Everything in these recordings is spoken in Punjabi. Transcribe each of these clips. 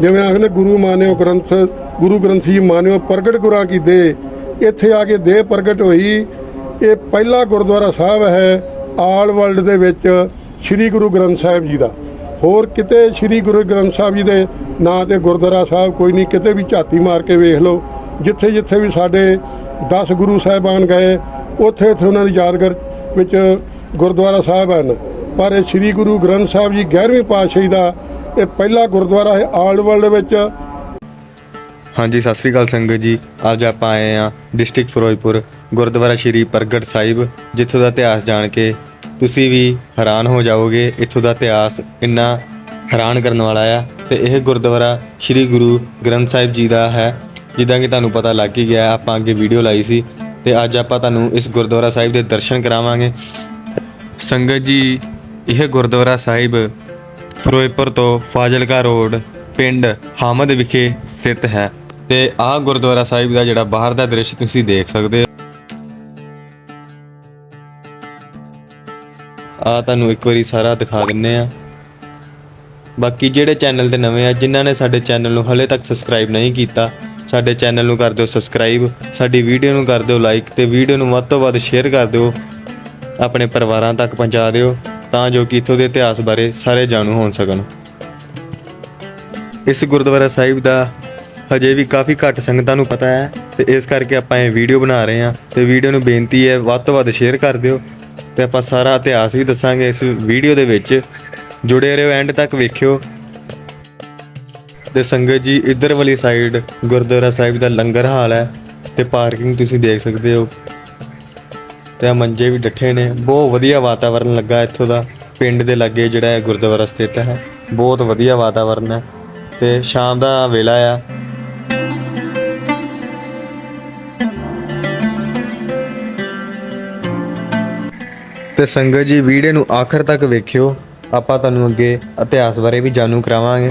ਜਿਵੇਂ ਆਖਨੇ ਗੁਰੂ ਮਾਨਿਓ ਗ੍ਰੰਥ, ਗੁਰੂ ਗ੍ਰੰਥੀ ਜੀ ਮਾਨਿਓ ਪ੍ਰਗਟ ਗੁਰਾਂ ਕੀ ਦੇ, ਇੱਥੇ ਆ ਕੇ ਦੇ ਪ੍ਰਗਟ ਹੋਈ। ਇਹ ਪਹਿਲਾ ਗੁਰਦੁਆਰਾ ਸਾਹਿਬ ਹੈ ਆਲ ਵਰਲਡ ਦੇ ਵਿੱਚ ਸ੍ਰੀ ਗੁਰੂ ਗ੍ਰੰਥ ਸਾਹਿਬ ਜੀ ਦਾ। ਹੋਰ ਕਿਤੇ ਸ੍ਰੀ ਗੁਰੂ ਗ੍ਰੰਥ ਸਾਹਿਬ ਜੀ ਦੇ ਨਾਂ ਤੇ ਗੁਰਦੁਆਰਾ ਸਾਹਿਬ ਕੋਈ ਨਹੀਂ, ਕਿਤੇ ਵੀ ਝਾਤੀ ਮਾਰ ਕੇ ਵੇਖ ਲਓ। ਜਿੱਥੇ ਜਿੱਥੇ ਵੀ ਸਾਡੇ 10 ਗੁਰੂ ਸਾਹਿਬਾਨ ਗਏ, ਉੱਥੇ ਉੱਥੇ ਉਹਨਾਂ ਦੀ ਯਾਦਗਾਰ ਵਿੱਚ ਗੁਰਦੁਆਰਾ ਸਾਹਿਬ ਹਨ। ਪਰ ਇਹ ਸ੍ਰੀ ਗੁਰੂ ਗ੍ਰੰਥ ਸਾਹਿਬ ਜੀ 11ਵੀਂ ਪਾਤਸ਼ਾਹੀ ਦਾ ਇਹ ਪਹਿਲਾ ਗੁਰਦੁਆਰਾ ਹੈ ਆਲ ਵਰਲਡ ਵਿੱਚ। ਹਾਂਜੀ, ਸਤਿ ਸ੍ਰੀ ਅਕਾਲ ਸੰਗਤ ਜੀ। ਅੱਜ ਆਪਾਂ ਆਏ ਆ ਡਿਸਟ੍ਰਿਕਟ ਫਿਰੋਜ਼ਪੁਰ, ਗੁਰਦੁਆਰਾ ਸ਼੍ਰੀ ਪ੍ਰਗਟ ਸਾਹਿਬ, ਜਿੱਥੋਂ ਦਾ ਇਤਿਹਾਸ ਜਾਣ ਕੇ ਤੁਸੀਂ ਵੀ ਹੈਰਾਨ ਹੋ ਜਾਓਗੇ, ਇੱਥੋਂ ਦਾ ਇਤਿਹਾਸ ਇੰਨਾ ਹੈਰਾਨ ਕਰਨ ਵਾਲਾ ਆ। ਤੇ ਇਹ ਗੁਰਦੁਆਰਾ ਸ਼੍ਰੀ ਗੁਰੂ ਗ੍ਰੰਥ ਸਾਹਿਬ ਜੀ ਦਾ ਹੈ। ਜਿੱਦਾਂ ਕਿ ਤੁਹਾਨੂੰ ਪਤਾ ਲੱਗ ਹੀ ਗਿਆ, ਆਪਾਂ ਅੱਗੇ ਵੀਡੀਓ ਲਾਈ ਸੀ। ਤੇ ਅੱਜ ਆਪਾਂ ਤੁਹਾਨੂੰ ਇਸ ਗੁਰਦੁਆਰਾ ਸਾਹਿਬ ਦੇ ਦਰਸ਼ਨ ਕਰਾਵਾਂਗੇ। ਸੰਗਤ ਜੀ, ਇਹ ਗੁਰਦੁਆਰਾ ਸਾਹਿਬ ਫਿਰੋਜ਼ਪੁਰ ਤੋਂ ਫਾਜ਼ਿਲਕਾ ਰੋਡ, ਪਿੰਡ ਹਾਮਦ ਵਿਖੇ ਸਥਿਤ ਹੈ। ਤੇ ਆਹ ਗੁਰਦੁਆਰਾ ਸਾਹਿਬ ਦਾ ਜਿਹੜਾ ਬਾਹਰ ਦਾ ਦ੍ਰਿਸ਼ ਤੁਸੀਂ ਦੇਖ ਸਕਦੇ ਹੋ। ਆ ਤੁਹਾਨੂੰ ਇੱਕ ਵਾਰੀ ਸਾਰਾ ਦਿਖਾ ਦਿੰਨੇ ਆ। ਬਾਕੀ ਜਿਹੜੇ ਚੈਨਲ ਤੇ ਨਵੇਂ ਆ, ਜਿਨ੍ਹਾਂ ਨੇ ਸਾਡੇ ਚੈਨਲ ਨੂੰ ਹਲੇ ਤੱਕ ਸਬਸਕ੍ਰਾਈਬ ਨਹੀਂ ਕੀਤਾ, ਸਾਡੇ ਚੈਨਲ ਨੂੰ ਕਰ ਦਿਓ ਸਬਸਕ੍ਰਾਈਬ, ਸਾਡੀ ਵੀਡੀਓ ਨੂੰ ਕਰ ਦਿਓ ਲਾਈਕ ਤੇ ਵੀਡੀਓ ਨੂੰ ਵੱਧ ਤੋਂ ਵੱਧ ਸ਼ੇਅਰ ਕਰ ਦਿਓ। ਆਪਣੇ ਪਰਿਵਾਰਾਂ ਤੱਕ ਪਹੁੰਚਾ ਦਿਓ। ਤਾਂ ਜੋ ਕਿ ਇੱਥੋਂ ਦੇ ਇਤਿਹਾਸ ਬਾਰੇ ਸਾਰੇ ਜਾਣੂ ਹੋਣ ਸਕਣ। ਇਸ ਗੁਰਦੁਆਰਾ ਸਾਹਿਬ ਦਾ ਹਜੇ ਵੀ ਕਾਫੀ ਘੱਟ ਸੰਗਤਾਂ ਨੂੰ ਪਤਾ ਹੈ ਤੇ ਇਸ ਕਰਕੇ ਆਪਾਂ ਇਹ ਵੀਡੀਓ ਬਣਾ ਰਹੇ ਹਾਂ ਤੇ ਵੀਡੀਓ ਨੂੰ ਬੇਨਤੀ ਹੈ ਵੱਧ ਤੋਂ ਵੱਧ ਸ਼ੇਅਰ ਕਰ ਦਿਓ ਤੇ ਆਪਾਂ ਸਾਰਾ ਇਤਿਹਾਸ ਵੀ ਦੱਸਾਂਗੇ ਇਸ ਵੀਡੀਓ ਦੇ ਵਿੱਚ। ਜੁੜੇ ਰਹੋ ਐਂਡ ਤੱਕ ਵੇਖਿਓ। ਤੇ ਸੰਗਤ ਜੀ, ਇੱਧਰ ਵਾਲੀ ਸਾਈਡ ਗੁਰਦੁਆਰਾ ਸਾਹਿਬ ਦਾ ਲੰਗਰ ਹਾਲ ਹੈ ਤੇ ਪਾਰਕਿੰਗ ਤੁਸੀਂ ਦੇਖ ਸਕਦੇ ਹੋ। ਤੇ ਆਹ ਮੰਜੇ ਵੀ ਡੱਠੇ ਨੇ। ਬਹੁਤ ਵਧੀਆ ਵਾਤਾਵਰਨ ਲੱਗਾ ਇੱਥੋਂ ਦਾ। ਪਿੰਡ ਦੇ ਲਾਗੇ ਜਿਹੜਾ ਇਹ ਗੁਰਦੁਆਰਾ ਸਥਿਤ ਹੈ। ਬਹੁਤ ਵਧੀਆ ਵਾਤਾਵਰਨ ਹੈ ਤੇ ਸ਼ਾਮ ਦਾ ਵੇਲਾ ਆ। ਤੇ ਸੰਗਤ ਜੀ, ਵੀਡੀਓ ਨੂੰ ਆਖਰ ਤੱਕ ਵੇਖਿਓ। ਆਪਾਂ ਤੁਹਾਨੂੰ ਅੱਗੇ ਇਤਿਹਾਸ ਬਾਰੇ ਵੀ ਜਾਣੂ ਕਰਾਵਾਂਗੇ।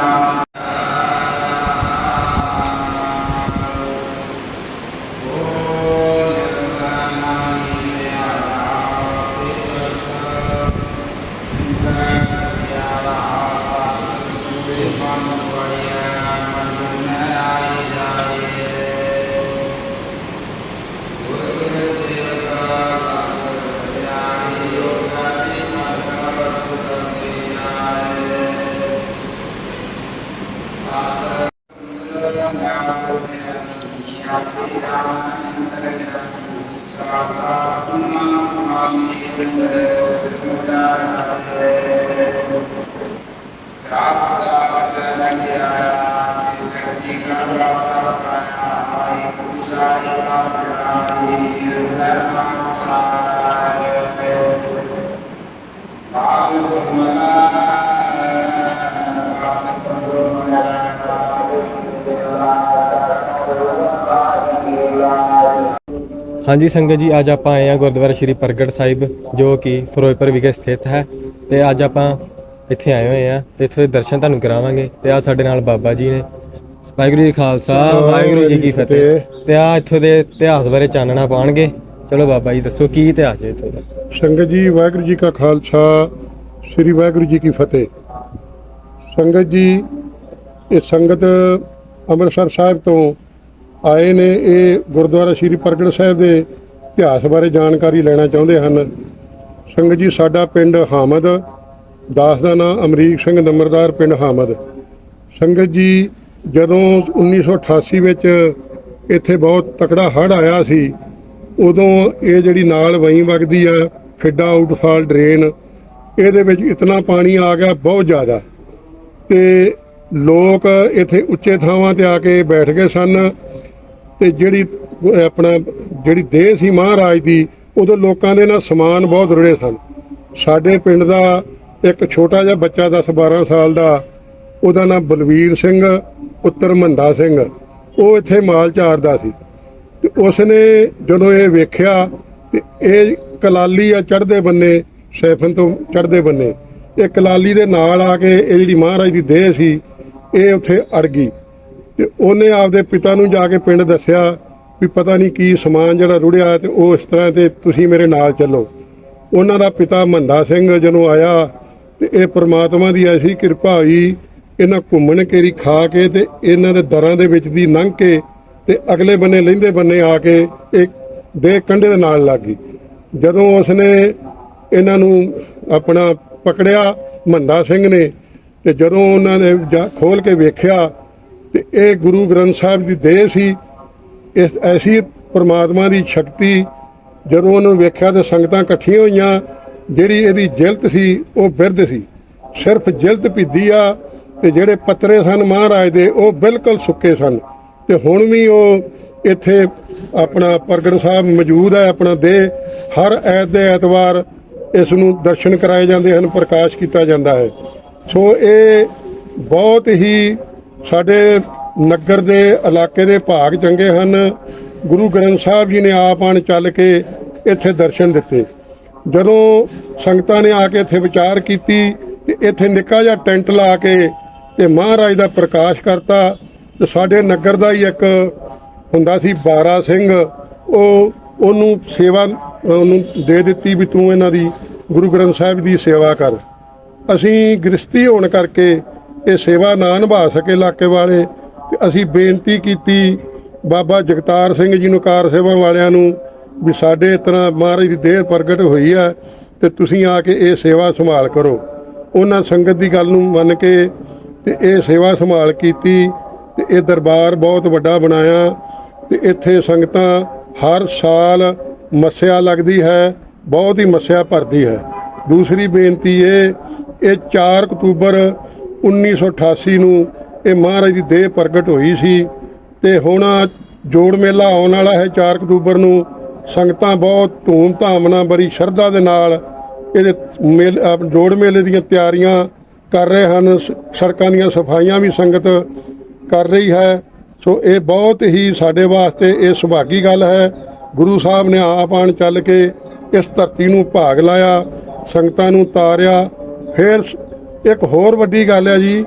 Amen. ਹਾਂਜੀ ਸੰਗਤ ਜੀ, ਅੱਜ ਆਪਾਂ ਆਏ ਆ ਗੁਰਦੁਆਰਾ ਸ਼੍ਰੀ ਪ੍ਰਗਟ ਸਾਹਿਬ, ਜੋ ਕਿ ਫਿਰੋਜ਼ਪੁਰ ਵਿਖੇ ਸਥਿਤ ਹੈ। ਤੇ ਅੱਜ ਆਪਾਂ ਇੱਥੇ ਆਏ ਹੋਏ ਆ ਤੇ ਇੱਥੇ ਦੇ ਦਰਸ਼ਨ ਤੁਹਾਨੂੰ ਕਰਾਵਾਂਗੇ ਤੇ ਆ ਸਾਡੇ ਨਾਲ ਬਾਬਾ ਜੀ ਨੇ। ਵਾਹਿਗੁਰੂ ਜੀ ਖਾਲਸਾ ਵਾਹਿਗੁਰੂ ਜੀ ਕੀ ਫਤਿਹ। ਤੇ ਆ ਇੱਥੋਂ ਦੇ ਇਤਿਹਾਸ ਬਾਰੇ ਚਾਨਣਾ ਪਾਉਣਗੇ ਚਲੋ ਬਾਬਾ ਜੀ ਦੱਸੋ ਕੀ ਇਤਿਹਾਸ ਹੈ ਇੱਥੋਂ ਦਾ? ਸੰਗਤ ਜੀ ਵਾਹਿਗੁਰੂ ਜੀ ਕਾ ਖਾਲਸਾ ਸ੍ਰੀ ਵਾਹਿਗੁਰੂ ਜੀ ਕੀ ਫਤਿਹ। ਸੰਗਤ ਜੀ ਇਹ ਸੰਗਤ ਅੰਮ੍ਰਿਤਸਰ ਸਾਹਿਬ ਤੋਂ ਆਏ ਨੇ। ਇਹ ਗੁਰਦੁਆਰਾ ਸ੍ਰੀ ਪ੍ਰਗਟ ਸਾਹਿਬ ਦੇ ਇਤਿਹਾਸ ਬਾਰੇ ਜਾਣਕਾਰੀ ਲੈਣਾ ਚਾਹੁੰਦੇ ਹਨ। ਸੰਗਤ ਜੀ ਸਾਡਾ ਪਿੰਡ ਹਾਮਦ ਦਾਸ ਦਾ ਨਾਮ ਅਮਰੀਕ ਸਿੰਘ ਨੰਬਰਦਾਰ ਪਿੰਡ ਹਾਮਦ। ਸੰਗਤ ਜੀ, ਜਦੋਂ 1988 ਵਿੱਚ ਇੱਥੇ ਬਹੁਤ ਤਕੜਾ ਹੜ੍ਹ ਆਇਆ ਸੀ, ਉਦੋਂ ਇਹ ਜਿਹੜੀ ਨਾਲ ਵਹੀਂ ਵਗਦੀ ਆ ਫਿੱਡਾ ਆਊਟਫਾਲ ਡਰੇਨ, ਇਹਦੇ ਵਿੱਚ ਇਤਨਾ ਪਾਣੀ ਆ ਗਿਆ ਬਹੁਤ ਜ਼ਿਆਦਾ। ਤੇ ਲੋਕ ਇੱਥੇ ਉੱਚੇ ਥਾਵਾਂ ਤੇ ਆ ਕੇ ਬੈਠ ਗਏ ਸਨ। ਤੇ ਜਿਹੜੀ, ਆਪਣਾ, ਜਿਹੜੀ ਦੇਹ ਸੀ ਮਹਾਰਾਜ ਦੀ, ਉਦੋਂ ਲੋਕਾਂ ਦੇ ਨਾਲ ਸਮਾਨ ਬਹੁਤ ਰੁੜੇ ਸਨ। ਸਾਡੇ ਪਿੰਡ ਦਾ ਇੱਕ ਛੋਟਾ ਜਿਹਾ ਬੱਚਾ 10 12 ਸਾਲ ਦਾ, ਉਹਦਾ ਨਾਮ ਬਲਵੀਰ ਸਿੰਘ, ਪੁੱਤਰ ਮੰਦਾ ਸਿੰਘ। ਉਹ ਇੱਥੇ ਮਾਲ ਚਾਰਦਾ ਸੀ। ਤੇ ਉਸਨੇ ਜਦੋਂ ਇਹ ਵੇਖਿਆ, ਤੇ ਇਹ ਕਲਾਲੀ ਆ ਚੜ੍ਹਦੇ ਬੰਨੇ, ਸੈਫਨ ਤੋਂ ਚੜ੍ਹਦੇ ਬੰਨੇ। ਇਹ ਕਲਾਲੀ ਦੇ ਨਾਲ ਆ ਕੇ ਇਹ ਜਿਹੜੀ ਮਹਾਰਾਜ ਦੀ ਦੇਹ ਸੀ, ਇਹ ਉੱਥੇ ਅੜ ਗਈ। ਤੇ ਉਹਨੇ ਆਪਦੇ ਪਿਤਾ ਨੂੰ ਜਾ ਕੇ ਪਿੰਡ ਦੱਸਿਆ ਵੀ ਪਤਾ ਨਹੀਂ ਕੀ ਸਮਾਨ ਜਿਹੜਾ ਰੁੜਿਆ ਤੇ ਉਹ ਇਸ ਤਰ੍ਹਾਂ ਤੇ ਤੁਸੀਂ ਮੇਰੇ ਨਾਲ ਚੱਲੋ। ਉਹਨਾਂ ਦਾ ਪਿਤਾ ਮੰਦਾ ਸਿੰਘ ਜਦੋਂ ਆਇਆ ਤੇ ਇਹ ਪ੍ਰਮਾਤਮਾ ਦੀ ਐਸੀ ਕਿਰਪਾ ਹੋਈ ਇਹਨਾਂ ਘੁੰਮਣ ਕੇਰੀ ਖਾ ਕੇ ਤੇ ਇਹਨਾਂ ਦੇ ਦਰਾਂ ਦੇ ਵਿੱਚ ਦੀ ਲੰਘ ਕੇ ਤੇ ਅਗਲੇ ਬੰਨੇ ਲੈਂਦੇ ਬੰਨੇ ਆ ਕੇ ਇੱਕ ਦੇ ਕੰਢੇ ਦੇ ਨਾਲ ਲੱਗ ਗਈ। ਜਦੋਂ ਉਸਨੇ ਇਹਨਾਂ ਨੂੰ ਆਪਣਾ ਪਕੜਿਆ, ਮੰਦਾ ਸਿੰਘ ਨੇ, ਤੇ ਜਦੋਂ ਉਹਨਾਂ ਨੇ ਜਾ- ਖੋਲ ਕੇ ਵੇਖਿਆ ਤੇ ਇਹ ਗੁਰੂ ਗ੍ਰੰਥ ਸਾਹਿਬ ਦੀ ਦੇਹ ਸੀ, ਇਸ ਐਸੀ ਪਰਮਾਤਮਾ ਦੀ ਸ਼ਕਤੀ ਜਦੋਂ ਉਹਨੂੰ ਵੇਖਿਆ ਤੇ ਸੰਗਤਾਂ ਇਕੱਠੀਆਂ ਹੋਈਆਂ ਜਿਹੜੀ ਇਹਦੀ ਜਿਲਤ ਸੀ, ਉਹ ਬਿਰਧ ਸੀ। ਸਿਰਫ ਜਿਲਤ ਭਿੱਦੀ ਆ ਤੇ ਜਿਹੜੇ ਪੱਤਰੇ ਸਨ ਮਹਾਰਾਜ ਦੇ, ਉਹ ਬਿਲਕੁਲ ਸੁੱਕੇ ਸਨ। ਤੇ ਹੁਣ ਵੀ ਉਹ ਇੱਥੇ ਆਪਣਾ ਪ੍ਰਗਟ ਸਾਹਿਬ ਮੌਜੂਦ ਹੈ, ਆਪਣਾ ਦੇ ਹਰ ਐਤ ਦੇ ਐਤਵਾਰ ਇਸ ਨੂੰ ਦਰਸ਼ਨ ਕਰਾਏ ਜਾਂਦੇ ਹਨ, ਪ੍ਰਕਾਸ਼ ਕੀਤਾ ਜਾਂਦਾ ਹੈ। ਸੋ ਇਹ ਬਹੁਤ ਹੀ ਸਾਡੇ ਨਗਰ ਦੇ ਇਲਾਕੇ ਦੇ ਭਾਗ ਚੰਗੇ ਹਨ। ਗੁਰੂ ਗ੍ਰੰਥ ਸਾਹਿਬ ਜੀ ਨੇ ਆਪ ਆਣ ਚੱਲ ਕੇ ਇੱਥੇ ਦਰਸ਼ਨ ਦਿੱਤੇ। ਜਦੋਂ ਸੰਗਤਾਂ ਨੇ ਆ ਕੇ ਇੱਥੇ ਵਿਚਾਰ ਕੀਤੀ ਤੇ ਇੱਥੇ ਨਿੱਕਾ ਜਿਹਾ ਟੈਂਟ ਲਾ ਕੇ ਤੇ ਮਹਾਰਾਜ ਦਾ ਪ੍ਰਕਾਸ਼ ਕਰਤਾ ਤੇ ਸਾਡੇ ਨਗਰ ਦਾ ਹੀ ਇੱਕ ਹੁੰਦਾ ਸੀ ਬਾਰਾ ਸਿੰਘ, ਉਹ ਉਹਨੂੰ ਸੇਵਾ, ਉਹਨੂੰ ਦੇ ਦਿੱਤੀ ਵੀ ਤੂੰ ਇਹਨਾਂ ਦੀ ਗੁਰੂ ਗ੍ਰੰਥ ਸਾਹਿਬ ਦੀ ਸੇਵਾ ਕਰ। ਅਸੀਂ ਗ੍ਰਸਤੀ ਹੋਣ ਕਰਕੇ ਇਹ ਸੇਵਾ ਨਾ ਨਿਭਾ ਸਕੇ ਇਲਾਕੇ ਵਾਲੇ ਤੇ ਅਸੀਂ ਬੇਨਤੀ ਕੀਤੀ ਬਾਬਾ ਜਗਤਾਰ ਸਿੰਘ ਜੀ ਨੂੰ ਕਾਰ ਸੇਵਾ ਵਾਲਿਆਂ ਨੂੰ ਵੀ ਸਾਡੇ ਤਰ੍ਹਾਂ ਮਹਾਰਾਜ ਦੀ ਦੇਹ ਪ੍ਰਗਟ ਹੋਈ ਹੈ ਤੇ ਤੁਸੀਂ ਆ ਕੇ ਇਹ ਸੇਵਾ ਸੰਭਾਲ ਕਰੋ। ਉਹਨਾਂ ਸੰਗਤ ਦੀ ਗੱਲ ਨੂੰ ਮੰਨ ਕੇ ਤੇ ਇਹ ਸੇਵਾ ਸੰਭਾਲ ਕੀਤੀ ਤੇ ਇਹ ਦਰਬਾਰ ਬਹੁਤ ਵੱਡਾ ਬਣਾਇਆ ਤੇ ਇੱਥੇ ਸੰਗਤਾਂ ਹਰ ਸਾਲ ਮੱਸਿਆ ਲੱਗਦੀ ਹੈ, ਬਹੁਤ ਹੀ ਮੱਸਿਆ ਭਰਦੀ ਹੈ। ਦੂਸਰੀ ਬੇਨਤੀ ਇਹ ਇਹ 4 ਅਕਤੂਬਰ 1988 ਨੂੰ ਇਹ ਮਹਾਰਾਜ ਦੀ ਦੇਹ ਪ੍ਰਗਟ ਹੋਈ ਸੀ ਤੇ ਹੁਣ ਜੋੜ ਮੇਲਾ ਆਉਣ ਵਾਲਾ ਹੈ 4 ਅਕਤੂਬਰ ਨੂੰ। ਸੰਗਤਾਂ ਬਹੁਤ ਧੂਮ-ਧਾਮ ਨਾਲ ਬੜੀ ਸ਼ਰਧਾ ਦੇ ਨਾਲ ਇਹਦੇ ਮੇਲ ਜੋੜ ਮੇਲੇ ਦੀਆਂ ਤਿਆਰੀਆਂ ਕਰ ਰਹੇ ਹਨ। ਸੜਕਾਂ ਦੀਆਂ ਸਫਾਈਆਂ ਵੀ ਸੰਗਤ ਕਰ ਰਹੀ ਹੈ। ਸੋ ਇਹ ਬਹੁਤ ਹੀ ਸਾਡੇ ਵਾਸਤੇ ਇਹ ਸੁਭਾਗੀ ਗੱਲ ਹੈ। ਗੁਰੂ ਸਾਹਿਬ ਨੇ ਆਪ ਆਣ ਚੱਲ ਕੇ ਇਸ ਧਰਤੀ ਨੂੰ ਭਾਗ ਲਾਇਆ, ਸੰਗਤਾਂ ਨੂੰ ਤਾਰਿਆ। ਫਿਰ ਸ- ਇੱਕ ਹੋਰ ਵੱਡੀ ਗੱਲ ਹੈ ਜੀ,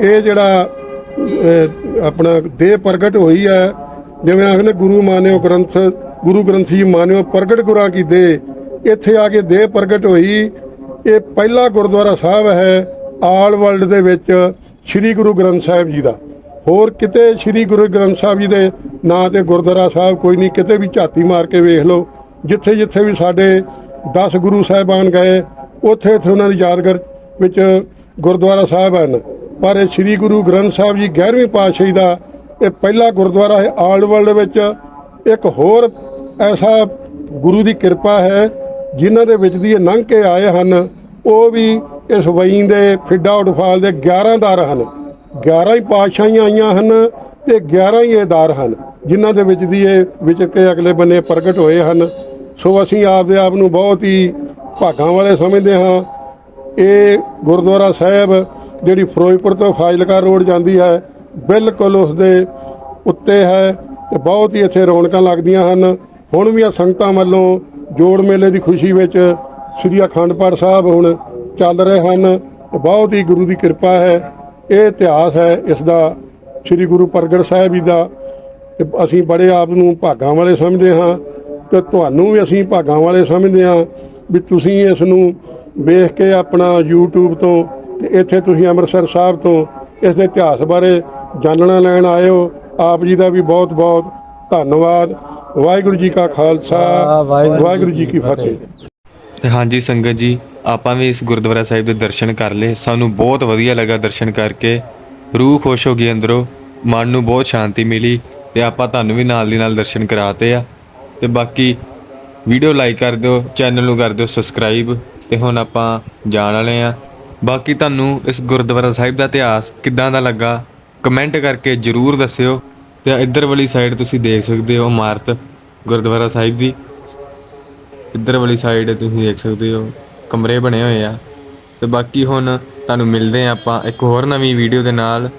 ਇਹ ਜਿਹੜਾ ਆਪਣਾ ਦੇਹ ਪ੍ਰਗਟ ਹੋਈ ਹੈ, ਜਿਵੇਂ ਆਖਨੇ ਗੁਰੂ ਮਾਨਿਓ ਗ੍ਰੰਥ ਗੁਰੂ ਗ੍ਰੰਥ ਗ੍ਰੰਥੀ ਮਾਨਿਓ ਪ੍ਰਗਟ ਗੁਰਾਂ ਕੀ ਦੇ। ਇੱਥੇ ਆ ਕੇ ਦੇਹ ਪ੍ਰਗਟ ਹੋਈ। ਇਹ ਪਹਿਲਾ ਗੁਰਦੁਆਰਾ ਸਾਹਿਬ ਹੈ ਆਲ ਵਰਲਡ ਦੇ ਵਿੱਚ ਸ੍ਰੀ ਗੁਰੂ ਗ੍ਰੰਥ ਸਾਹਿਬ ਜੀ ਦਾ। ਹੋਰ ਕਿਤੇ ਸ੍ਰੀ ਗੁਰੂ ਗ੍ਰੰਥ ਸਾਹਿਬ ਜੀ ਦੇ ਨਾਂ ਤੇ ਗੁਰਦੁਆਰਾ ਸਾਹਿਬ ਕੋਈ ਨਹੀਂ, ਕਿਤੇ ਵੀ ਝਾਤੀ ਮਾਰ ਕੇ ਵੇਖ ਲਓ। ਜਿੱਥੇ ਜਿੱਥੇ ਵੀ ਸਾਡੇ 10 ਗੁਰੂ ਸਾਹਿਬਾਨ ਗਏ, ਉੱਥੇ ਉੱਥੇ ਉਹਨਾਂ ਦੀ ਯਾਦਗਾਰ ਵਿੱਚ ਗੁਰਦੁਆਰਾ ਸਾਹਿਬ ਹਨ। ਪਰ ਇਹ ਸ੍ਰੀ ਗੁਰੂ ਗ੍ਰੰਥ ਸਾਹਿਬ ਜੀ 11ਵੀਂ ਪਾਤਸ਼ਾਹੀ ਦਾ ਇਹ ਪਹਿਲਾ ਗੁਰਦੁਆਰਾ ਹੈ ਆਲ ਵਰਲਡ ਵਿੱਚ। ਇੱਕ ਹੋਰ ਐਸਾ ਗੁਰੂ ਦੀ ਕਿਰਪਾ ਹੈ, ਜਿਨ੍ਹਾਂ ਦੇ ਵਿੱਚ ਦੀ ਇਹ ਲੰਘ ਕੇ ਆਏ ਹਨ, ਉਹ ਵੀ ਇਸ ਵਈਂ ਦੇ ਫਿੱਡਾ ਉਡਫਾਲ ਦੇ 11 ਦਰ ਹਨ। 11 ਹੀ ਪਾਤਸ਼ਾਹੀਆਂ ਆਈਆਂ ਹਨ ਤੇ 11 ਹੀ ਇਹ ਦਰ ਹਨ, ਜਿਨ੍ਹਾਂ ਦੇ ਵਿੱਚ ਦੀ ਇਹ ਵਿੱਚ ਕੇ ਅਗਲੇ ਬੰਨੇ ਪ੍ਰਗਟ ਹੋਏ ਹਨ। ਸੋ ਅਸੀਂ ਆਪਦੇ ਆਪ ਨੂੰ ਬਹੁਤ ਹੀ ਭਾਗਾਂ ਵਾਲੇ ਸਮਝਦੇ ਹਾਂ। ਇਹ ਗੁਰਦੁਆਰਾ ਸਾਹਿਬ ਜਿਹੜੀ ਫਿਰੋਜ਼ਪੁਰ ਤੋਂ ਫਾਜ਼ਿਲਕਾ ਰੋਡ ਜਾਂਦੀ ਹੈ, ਬਿਲਕੁਲ ਉਸ ਦੇ ਉੱਤੇ ਹੈ। ਤੇ ਬਹੁਤ ਹੀ ਇੱਥੇ ਰੌਣਕਾਂ ਲੱਗਦੀਆਂ ਹਨ। ਹੁਣ ਵੀ ਆ ਸੰਗਤਾਂ ਵੱਲੋਂ ਜੋੜ ਮੇਲੇ ਦੀ ਖੁਸ਼ੀ ਵਿੱਚ ਸ੍ਰੀ ਅਖੰਡ ਪਾਠ ਸਾਹਿਬ ਹੁਣ ਚੱਲ ਰਹੇ ਹਨ। ਤੇ ਬਹੁਤ ਹੀ ਗੁਰੂ ਦੀ ਕਿਰਪਾ ਹੈ। ਇਹ ਇਤਿਹਾਸ ਹੈ ਇਸ ਦਾ, ਸ੍ਰੀ ਗੁਰੂ ਪ੍ਰਗਟ ਸਾਹਿਬ ਜੀ ਦਾ। ਤੇ ਅਸੀਂ ਬੜੇ ਆਪ ਨੂੰ ਭਾਗਾਂ ਵਾਲੇ ਸਮਝਦੇ ਹਾਂ ਤੇ ਤੁਹਾਨੂੰ ਵੀ ਅਸੀਂ ਭਾਗਾਂ ਵਾਲੇ ਸਮਝਦੇ ਹਾਂ ਵੀ ਤੁਸੀਂ ਇਸ ਨੂੰ ਵੇਖ ਕੇ ਆਪਣਾ YouTube ਤੋਂ ਤੇ ਇੱਥੇ ਤੁਸੀਂ ਅੰਮ੍ਰਿਤਸਰ ਸਾਹਿਬ ਤੋਂ ਇਸ ਦੇ ਇਤਿਹਾਸ ਬਾਰੇ ਜਾਣਨਾ ਲੈਣ ਆਏ ਹੋ। ਆਪ ਜੀ ਦਾ ਵੀ ਬਹੁਤ ਬਹੁਤ ਧੰਨਵਾਦ। ਵਾਹਿਗੁਰੂ ਜੀ ਕਾ ਖਾਲਸਾ ਵਾਹਿਗੁਰੂ ਜੀ ਕੀ ਫਤਿਹ। ਤੇ ਹਾਂਜੀ ਸੰਗਤ ਜੀ ਆਪਾਂ ਵੀ ਇਸ ਗੁਰਦੁਆਰਾ ਸਾਹਿਬ ਦੇ ਦਰਸ਼ਨ ਕਰ ਲਏ। ਸਾਨੂੰ ਬਹੁਤ ਵਧੀਆ ਲੱਗਾ ਦਰਸ਼ਨ ਕਰਕੇ। ਰੂਹ ਖੁਸ਼ ਹੋ ਗਈ ਅੰਦਰੋਂ ਮਨ ਨੂੰ ਬਹੁਤ ਸ਼ਾਂਤੀ ਮਿਲੀ ਤੇ ਆਪਾਂ ਤੁਹਾਨੂੰ ਵੀ ਨਾਲ ਦੀ ਨਾਲ ਦਰਸ਼ਨ ਕਰਾਤੇ ਆ। ਤੇ ਬਾਕੀ ਵੀਡੀਓ ਲਾਈਕ ਕਰ ਦਿਓ ਚੈਨਲ ਨੂੰ ਕਰ ਦਿਓ ਸਬਸਕ੍ਰਾਈਬ ਤੇ ਹੁਣ ਆਪਾਂ ਜਾਣ ਵਾਲੇ ਆ। ਬਾਕੀ ਤੁਹਾਨੂੰ ਇਸ ਗੁਰਦੁਆਰਾ ਸਾਹਿਬ ਦਾ ਇਤਿਹਾਸ ਕਿੱਦਾਂ ਦਾ ਲੱਗਾ ਕਮੈਂਟ ਕਰਕੇ ਜਰੂਰ ਦੱਸਿਓ। ਤੇ ਇੱਧਰ ਵਾਲੀ ਸਾਈਡ ਤੁਸੀਂ ਦੇਖ ਸਕਦੇ ਹੋ ਇਮਾਰਤ ਗੁਰਦੁਆਰਾ ਸਾਹਿਬ ਦੀ। ਇੱਧਰ ਵਾਲੀ ਸਾਈਡ ਤੁਸੀਂ ਦੇਖ ਸਕਦੇ ਹੋ ਕਮਰੇ ਬਣੇ ਹੋਏ ਆ। ਤੇ ਬਾਕੀ ਹੁਣ ਤੁਹਾਨੂੰ ਮਿਲਦੇ ਆ ਆਪਾਂ ਇੱਕ ਹੋਰ ਨਵੀਂ ਵੀਡੀਓ ਦੇ ਨਾਲ।